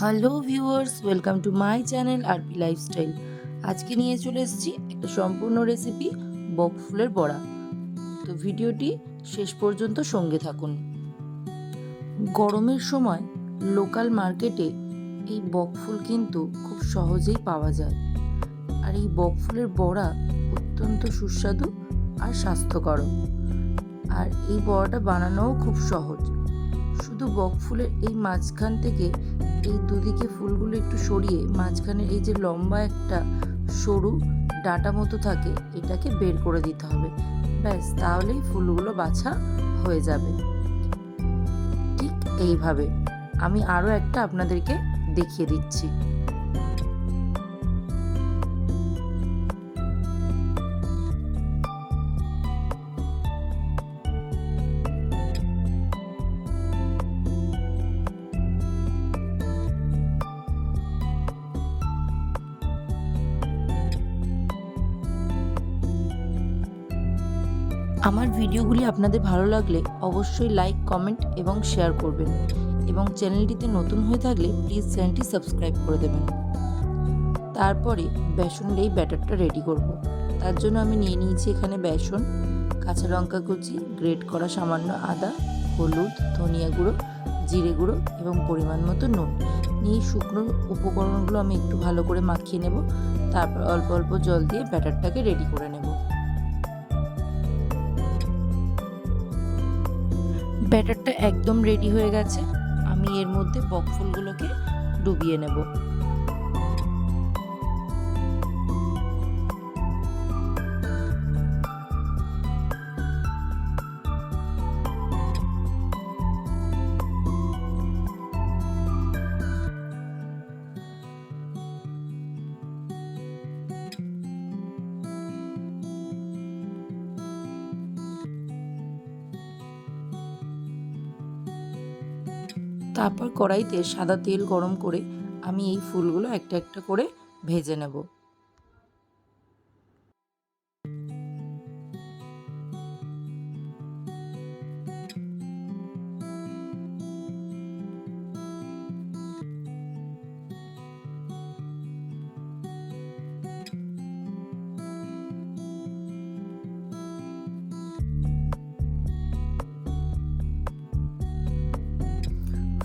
Hello viewers, welcome to my channel RP lifestyle. আজকে নিয়ে চলে এসেছি একটা সম্পূর্ণ রেসিপি, বক ফুলের বড়া। তো ভিডিওটি শেষ পর্যন্ত সঙ্গে থাকুন। গরমের সময় লোকাল মার্কেটে এই বক ফুল কিন্তু খুব সহজেই পাওয়া যায়। আর এই বক ফুলের বড়া অত্যন্ত সুস্বাদু আর স্বাস্থ্যকর। আর এই বড়াটা বানানোও খুব সহজ। শুধু বক ফুলের এই মাঝখান থেকে এই দুদিকে ফুলগুলো একটু সরিয়ে মাঝখানে এই যে লম্বা একটা সরু ডাটা মতো থাকে, এটাকে বের করে দিতে হবে। ব্যাস, তাহলেই ফুলগুলো বাছা হয়ে যাবে। ঠিক এইভাবে। আমি আরও একটা আপনাদেরকে দেখিয়ে দিচ্ছি। আমার ভিডিওগুলি আপনাদের ভালো লাগলে অবশ্যই লাইক কমেন্ট এবং শেয়ার করবেন এবং চ্যানেলটিতে নতুন হয়ে থাকলে প্লিজ চ্যানেলটি সাবস্ক্রাইব করে দেবেন। তারপরে বেসনের এই ব্যাটারটা রেডি করব। তার জন্য আমি নিয়ে নিয়েছি এখানে বেসন, কাঁচা লঙ্কা কুচি গ্রেট করা সামান্য আদা, হলুদ, ধনিয়া গুঁড়ো, জিরে গুঁড়ো এবং পরিমাণ মতো নুন। নিয়ে শুকনো উপকরণগুলো আমি একটু ভালো করে মাখিয়ে নেব। তারপর অল্প অল্প জল দিয়ে ব্যাটারটাকে রেডি করে নেব। ব্যাটারটা একদম রেডি হয়ে গেছে। আমি এর মধ্যে বকফুলগুলোকে ডুবিয়ে নেব। তারপর কড়াইতে সাদা তেল গরম করে আমি এই ফুলগুলো একটা একটা করে ভেজে নেব।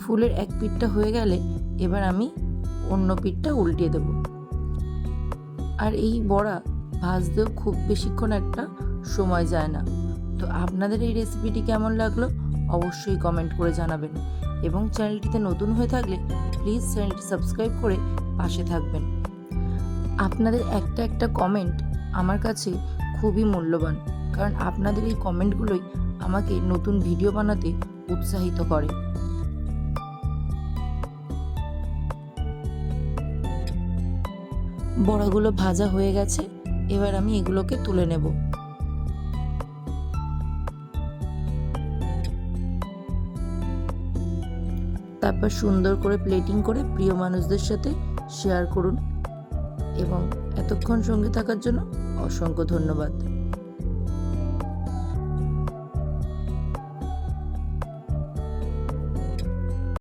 ফুলের এক পিঠটা হয়ে গেলে এবার আমি অন্য পিঠটা উল্টিয়ে দেব। আর এই বড়া ভাজতেও খুব বেশিক্ষণ একটা সময় যায় না। তো আপনাদের এই রেসিপিটি কেমন লাগল অবশ্যই কমেন্ট করে জানাবেন এবং চ্যানেলটিতে নতুন হয়ে থাকলে প্লিজ চ্যানেলটি সাবস্ক্রাইব করে পাশে থাকবেন। আপনাদের একটা একটা কমেন্ট আমার কাছে খুবই মূল্যবান, কারণ আপনাদের এই কমেন্টগুলোই আমাকে নতুন ভিডিও বানাতে উৎসাহিত করে। বড়াগুলো ভাজা হয়ে গেছে, এবার আমি এগুলোকে তুলে নেব। তারপর সুন্দর করে প্লেটিং করে প্রিয় মানুষদের সাথে শেয়ার করুন এবং এতক্ষণ সঙ্গে থাকার জন্য অসংখ্য ধন্যবাদ।